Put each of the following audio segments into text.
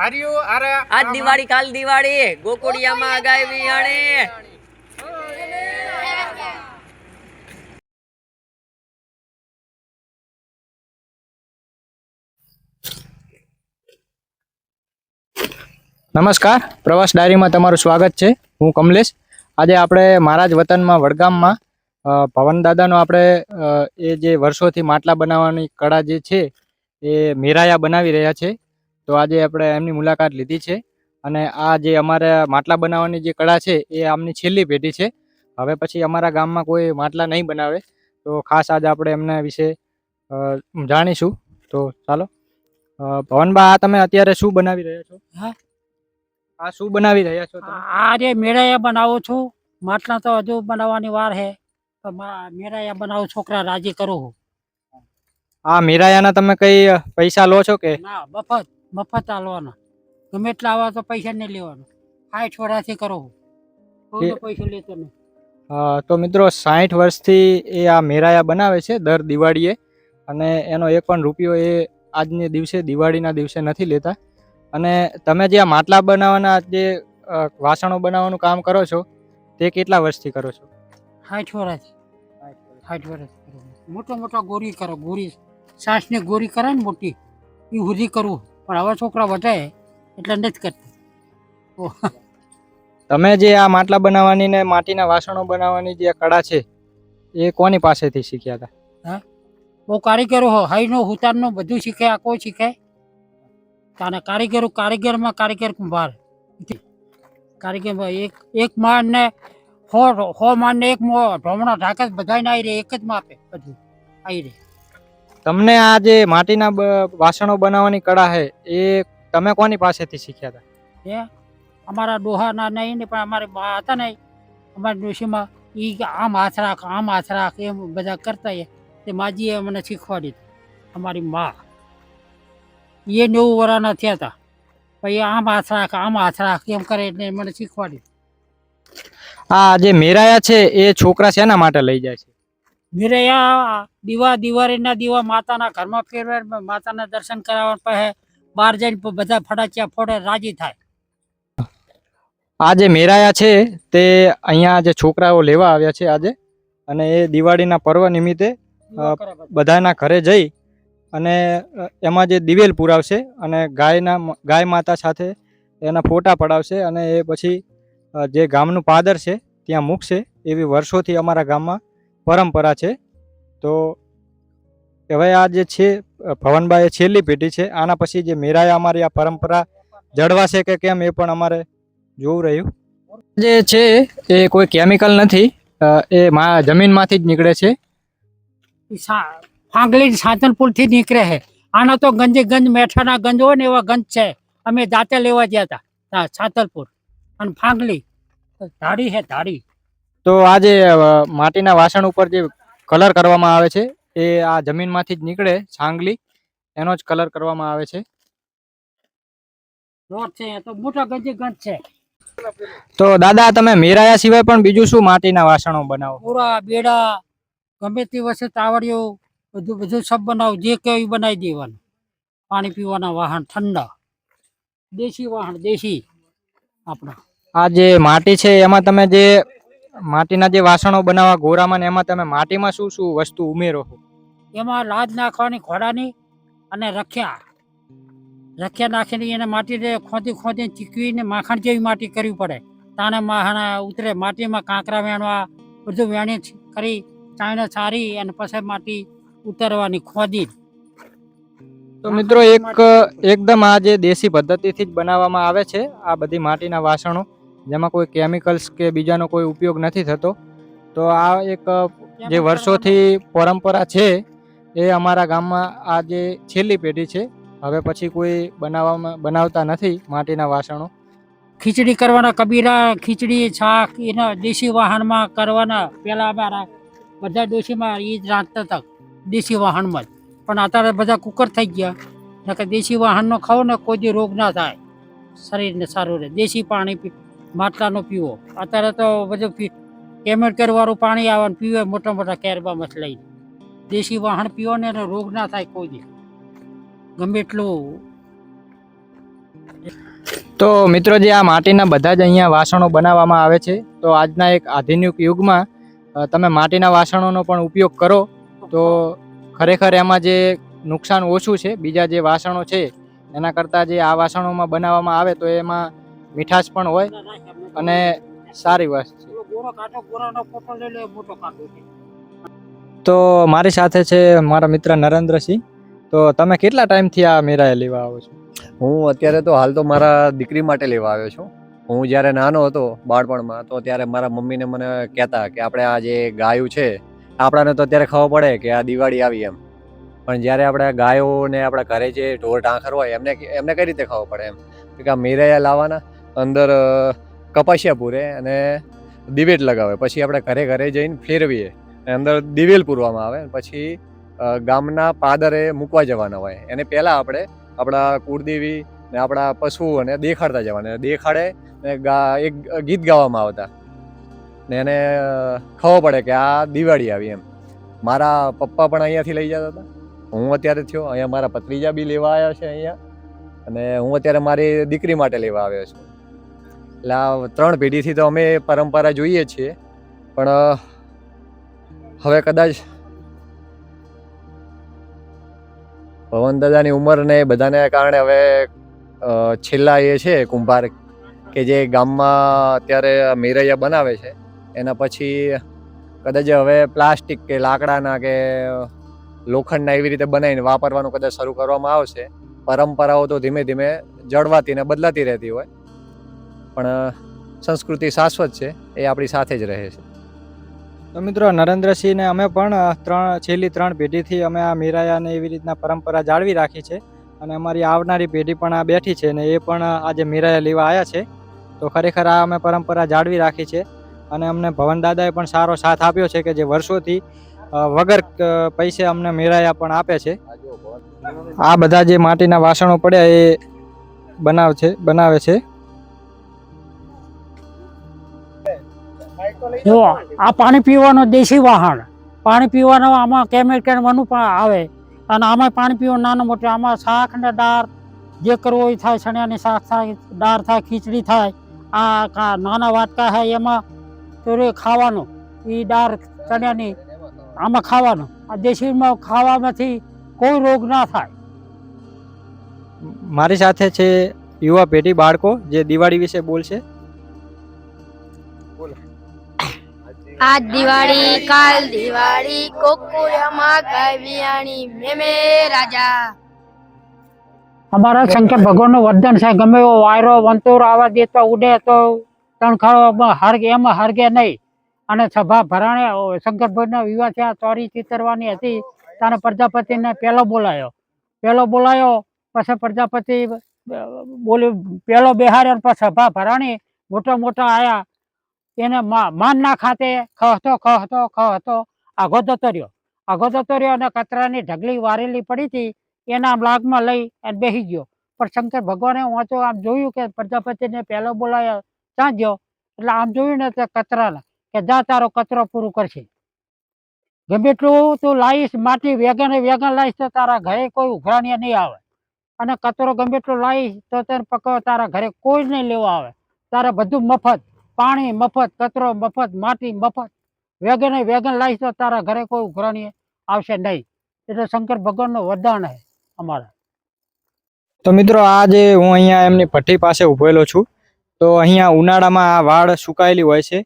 આર્યુ આરે આજ દિવાળી કાલ દિવાળી. ગોકુડિયામાં ગાય વિયાણી નમસ્કાર. પ્રવાસ ડાયરીમાં તમારું સ્વાગત છે. હું કમલેશ. આજે આપણે મારા જ વતનમાં વડગામમાં પવનદાદાનો પવન દાદાનો આપણે એ જે વર્ષોથી માટલા બનાવવાની કળા જે છે એ મેરાયા બનાવી રહ્યા છે. તો આજે આપણે એમની મુલાકાત લીધી છે. અને આ જે અમારે માટલા બનાવવાની જે કળા છે એ આમની છેલ્લી પેઢી છે. હવે પછી અમારા ગામમાં કોઈ માટલા નહીં બનાવે. તો ખાસ આજે આપણે એમના વિશે જાણીશું. તો ચાલો. ભવનબા આ તમે અત્યારે શું બનાવી રહ્યા છો? હા? આ શું બનાવી રહ્યા છો આ જે મેળાયા બનાવું છું. માટલા તો હજુ બનાવવાની વાર છે મેરાયા બનાવું છોકરા રાજી કરું. આ મીરાયાના તમે કઈ પૈસા લો છો કે? ના મફત. મફત આલવાના. ગમે એટલા આવા તો પૈસા નહીં લેવાનો. સાઠ વર્ષથી કરો છું કોઈનો પૈસો લેતો નહીં તો મિત્રો સાઠ વર્ષથી એ આ મેરાયા બનાવે છે દર દિવાળીએ. અને એનો એક પણ રૂપિયો એ આજને દિવસે દિવાળીના દિવસે નથી લેતા. અને તમે જે આ માટલા બનાવવાના જે વાસણો બનાવવાનું કામ કરો છો તે કેટલા વર્ષથી કરો છો? સાઠ વર્ષ. સાઠ વર્ષ મોટા મોટો મોટો ગોરી કરો. ગોરી સાસની ગોરી કરે ને મોટી એ સુધી કરવું પણ હવે છોકરા વધે એટલે નથી કરતા. તમે જે આ માટલા બનાવવાની ને માટીના વાસણો બનાવવાની જે કળા છે એ કોની પાસેથી શીખ્યા હતા? બહુ કારીગરો હો હાઈનો હુતારનો બધું શીખે આ કોઈ શીખે? તાને કારીગરો કારીગરમાં કારીગર કુંભાર. કારીગર એક એક માણ ને હો હો માણ ને એક મો ઢોમણા ઢાકે બધાને આવી રહે એક જ માપે બધું આવી રહે તમને આ જે માટીના વાસણો બનાવવાની કળા છે એ તમે કોની પાસેથી શીખ્યા હતા? એ અમારા ડોહાના નહીં ને પણ અમારી બા હતા ને અમારી ડોશીમાં એ આમ હાથ રાખ આમ હાથ રાખ એમ બધા કરતા એ. તે માજીએ મને શીખવાડી અમારી મા. એ નેવું વર્ષના થયા હતા. પછી આમ હાથ રાખ આમ હાથ રાખ એમ કરે એટલે મને શીખવાડી આ જે મેરાયા છે એ છોકરા શેના માટે લઈ જાય છે? મેરૈયા દીવા દિવાળીના દીવા માતાના ઘરમાં ફેરવે માતાના દર્શન કરાવવા પાસે બહાર જઈને બધા ફટાકિયા ફોડે રાજી થાય આ જે મેરાયા છે તે અહીંયા જે છોકરાઓ લેવા આવ્યા છે આજે અને એ દિવાળીના પર્વ નિમિત્તે. બધાના ઘરે જઈ અને એમાં જે દિવેલ પુરાવશે અને ગાયના ગાય માતા સાથે એના ફોટા પડાવશે અને એ પછી જે ગામનું પાદર છે ત્યાં મૂકશે એવી વર્ષોથી અમારા ગામમાં પરંપરા છે. તો હવે આ જે છે ભવનભાઈ છેલ્લી પેઢી છે. આના પછી જે મેરાય અમારી આ પરંપરા જળવાશે કે કેમ એ પણ અમારે જોવું રહ્યું. જે છે એ કોઈ કેમિકલ નથી. એ મા જમીનમાંથી જ નીકળે છે. ફાંગલી સાધનપુરથી નીકળે છે. આના તો ગંજ ગંજ મેઠાના ગંજ હોય ને એવા ગંજ છે. અમે જાતે લેવા ગયા હતા સાતલપુર અને ફાંગલી ધાડી હે ધાડી તો આ જે માટીના વાસણ ઉપર જે કલર કરવામાં આવે છે એ આ જમીનમાંથી જ નીકળે છાંગલી. એનો જ કલર કરવામાં આવે છે. તો મોટા ગંજે છે. તો દાદા તમે મેરાયા સિવાય પણ બીજું શું માટીના વાસણો બનાવો? પૂરા બેડા ગમે તે વસ્તુ તાવડીઓ બધું બધું સબ બનાવું જે કેવું બનાવી દેવાનું. પાણી પીવાના વાહન ઠંડા. દેશી વાહન દેશી આપણા. આ જે માટી છે એમાં તમે જે માટીના જે વાસણો બનાવવા ગોરામાં ને એમાં તમે માટીમાં શું શું વસ્તુ ઉમેરો છો? એમાં લાજ નાખવાની ઘોડાની અને રખ્યા. રખ્યા નાખીને એને માટીને ખોદી ખોદી ચીકવીને માખણ જેવી માટી કરવી પડે. તાણે માહણા ઉતરે માટીમાં કાંકરા વેણવા બધું વેણી કરી ચાઈને સારી અને પછી માટી ઉતરવાની ખોદી. તો મિત્રો એક એકદમ આ જે દેશી પદ્ધતિથી જ બનાવવામાં આવે છે આ બધી માટીના વાસણો. જેમાં કોઈ કેમિકલ્સ કે બીજાનો કોઈ ઉપયોગ નથી થતો તો આ એક જે વર્ષોથી પરંપરા છે એ અમારા ગામમાં આ જે છેલ્લી પેઢી છે હવે પછી કોઈ બનાવવામાં બનાવતા નથી માટીના વાસણો. ખીચડી કરવાના કબીરા ખીચડી શાક એના દેશી વાહનમાં કરવાના પહેલાં અમારા બધા ડોશીમાં એ જ રાંધતા હતા દેશી વાહનમાં જ. પણ અત્યારે બધા કુકર થઈ ગયા નકર દેશી વાહનનો ખાવ ને કોઈ રોગ ના થાય. શરીરને સારું રહે દેશી પાણી પી માટલાનો પીવો. અત્યારે તો બધું કેમિકલ પાણી આવે પીવે, મોટા મોટા કેરબામાં લઈને દેશી વાહન પીવો ને એનો રોગ ના થાય કોઈ દી ગમે એટલું. તો મિત્રો જે આ માટીના બધા જ અહીંયા વાસણો બનાવવામાં આવે છે, તો આજના એક આધુનિક યુગમાં તમે માટીના વાસણોનો પણ ઉપયોગ કરો, તો ખરેખર એમાં જે નુકસાન ઓછું છે, બીજા જે વાસણો છે, એના કરતાં જે આ વાસણોમાં બનાવવામાં આવે તો એમાં મીઠાશ પણ હોય અને સારી વસ્તુ છે. તો મારી સાથે છે મારા મિત્ર નરેન્દ્રસિંહ. તો તમે કેટલા ટાઈમથી આ મેરાએ લેવા આવો છો? હું અત્યારે તો હાલ તો મારા દીકરી માટે લેવા આવ્યો છું. હું જ્યારે નાનો હતો બાળપણમાં, તો ત્યારે મારા મમ્મીને મને કહેતા કે આપણે આ જે ગાયું છે, આપણાને તો અત્યારે ખબર પડે કે આ દિવાળી આવી એમ. પણ જ્યારે આપણે આ ગાયોને આપણા ઘરે જે ઢોર ઢાંખર હોય, એમને એમને કઈ રીતે ખબર પડે એમ? કે આ મીરાયા લાવવાના? અંદર કપાસિયા પૂરે અને દિવેટ લગાવે. પછી આપણે ઘરે ઘરે જઈને ફેરવીએ. અંદર દિવેલ પૂરવામાં આવે પછી ગામના પાદરે મૂકવા જવાના હોય. એને પહેલાં આપણે આપણા કુળદેવી ને આપણા પશુઓને દેખાડતા જવાના. દેખાડે ને ગા, એક ગીત ગાવામાં આવતા. ને એને ખબર પડે કે આ દિવાળી આવી એમ. મારા પપ્પા પણ અહીંયાથી લઈ જતા હતા. હું અત્યારે થયો. અહીંયા મારા ભત્રીજા બી લેવા આવ્યા છે અહીંયા. અને હું અત્યારે મારી દીકરી માટે લેવા આવ્યો છું. એટલે આ ત્રણ પેઢીથી તો અમે પરંપરા જોઈએ છીએ. પણ હવે કદાચ પવન દાદાની ઉંમર ને એ બધાને કારણે હવે છેલ્લા એ છે કુંભાર કે જે ગામમાં અત્યારે મેરૈયા બનાવે છે. એના પછી કદાચ હવે પ્લાસ્ટિક કે લાકડાના કે લોખંડના એવી રીતે બનાવીને વાપરવાનું કદાચ શરૂ કરવામાં આવશે. પરંપરાઓ તો ધીમે ધીમે જળવાતી ને બદલાતી રહેતી હોય. પણ સંસ્કૃતિ શાશ્વત છે, એ આપણી સાથે જ રહે છે. તો મિત્રો, નરેન્દ્રસિંહને અમે પણ ત્રણ, છેલ્લી ત્રણ પેઢીથી અમે આ મીરાયાને એવી રીતના પરંપરા જાળવી રાખી છે અને અમારી આવનારી પેઢી પણ આ બેઠી છે ને એ પણ આજે મીરાયા લેવા આવ્યા છે. તો ખરેખર આ અમે પરંપરા જાળવી રાખી છે અને અમને ભવન દાદાએ પણ સારો સાથ આપ્યો છે કે જે વર્ષોથી વગર પૈસે અમને મીરાયા પણ આપે છે. આ બધા જે માટીના વાસણો પડ્યા એ બનાવ છે, બનાવે છે. જો આ પાણી પીવાનું દેશી વાહન. પાણી પીવાનું આમાં કેમિકલવાનું પણ આવે. અને આમાં પાણી પીવાનું નાનું મોટું આમાં શાક ને દાળ જે કરવું હોય થાય ચણિયાની શાક થાય દાળ થાય ખીચડી થાય. આ કા- નાના વાટકા હોય એમાં તો રે ખાવાનું. એ દાળ ચણિયાની આમાં ખાવાનું. આ દેશીમાં ખાવામાંથી કોઈ રોગ ના થાય. મારી સાથે છે યુવા પેઢી બાળકો જે દિવાળી વિશે બોલશે. આજ દિવાળી, કાલ દિવાળી, કોકુયામાં ગાવિયાણી મેમે રાજા. અમારા શંકર ભગવાનનું વરદાન છે, ગમે એવો વાયરો, વંતુર, આવા દે તો ઉડે તો તણખાવામાં હરગે, એમાં હરગે નહીં. અને સભા ભરાણે શંકર ભગવાનના વિવાહ થયા, ચોરી ચિતરવાની હતી. ત્યારે પ્રજાપતિને પહેલો બોલાયો. પહેલો બોલાયો, પછી પ્રજાપતિ બોલ્યું, પહેલો બેહાર્યો પછી સભા ભરાણી મોટા મોટા આયા. એને માન ના ખાતે ખહતો ખહતો ખહતો આગો જતો રહ્યો આગો જતો રહ્યો અને કચરાની ઢગલી વારેલી પડી હતી, એના લાગમાં લઈ અને બેસી ગયો. પણ શંકર ભગવાને વાંચો આમ જોયું કે પ્રજાપતિને પહેલો બોલાયો ત્યાં ગયો? એટલે આમ જોયું ને તે કચરાના કે જા તારો કચરો પૂરું કરશે. ગમે એટલું તું લાવીશ માટી વેગન વેગન લાવીશ તો તારા ઘરે કોઈ ઉઘરાણીયા નહીં આવે. અને કચરો ગમે એટલો લાવીશ તો તને પકવ તારા ઘરે કોઈ નહીં લેવા આવે. તારે બધું મફત. પાણી, મફત, કચરો, મફત, માટી, મફત. વેગન વેગન લાવીશ તો તારા ઘરે કોઈ ઉઘરાણી આવશે નહીં. એટલે શંકર ભગવાનનું વરદાન છે અમારા. તો મિત્રો, આજે હું અહીંયા એમની ભઠ્ઠી પાસે ઉભેલો છું. તો અહીંયા ઉનાળામાં આ વાળ સુકાયેલી હોય છે.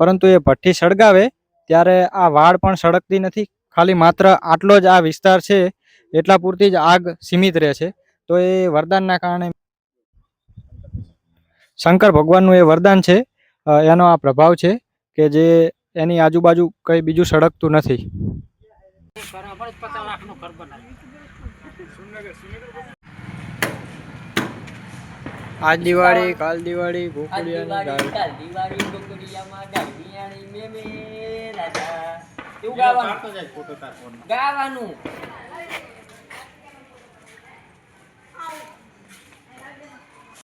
પરંતુ એ ભઠ્ઠી સળગાવે, ત્યારે આ વાળ પણ સળગતી નથી. ખાલી માત્ર આટલો જ આ વિસ્તાર છે, એટલા પૂરતી જ આગ સીમિત રહે છે. તો એ વરદાનના કારણે શંકર ભગવાનનું એ વરદાન છે. એનો આ પ્રભાવ છે કે જે એની આજુબાજુ કંઈ બીજું સળગતું નથી. આજ દિવાળી કાલ દિવાળી ગોકુળિયાની દિવાળી કાલ દિવાળી ગોકુળિયામાં ગાય વિયાણી મેમે રાજા. એવું ગાવાનું? ગાવાનું?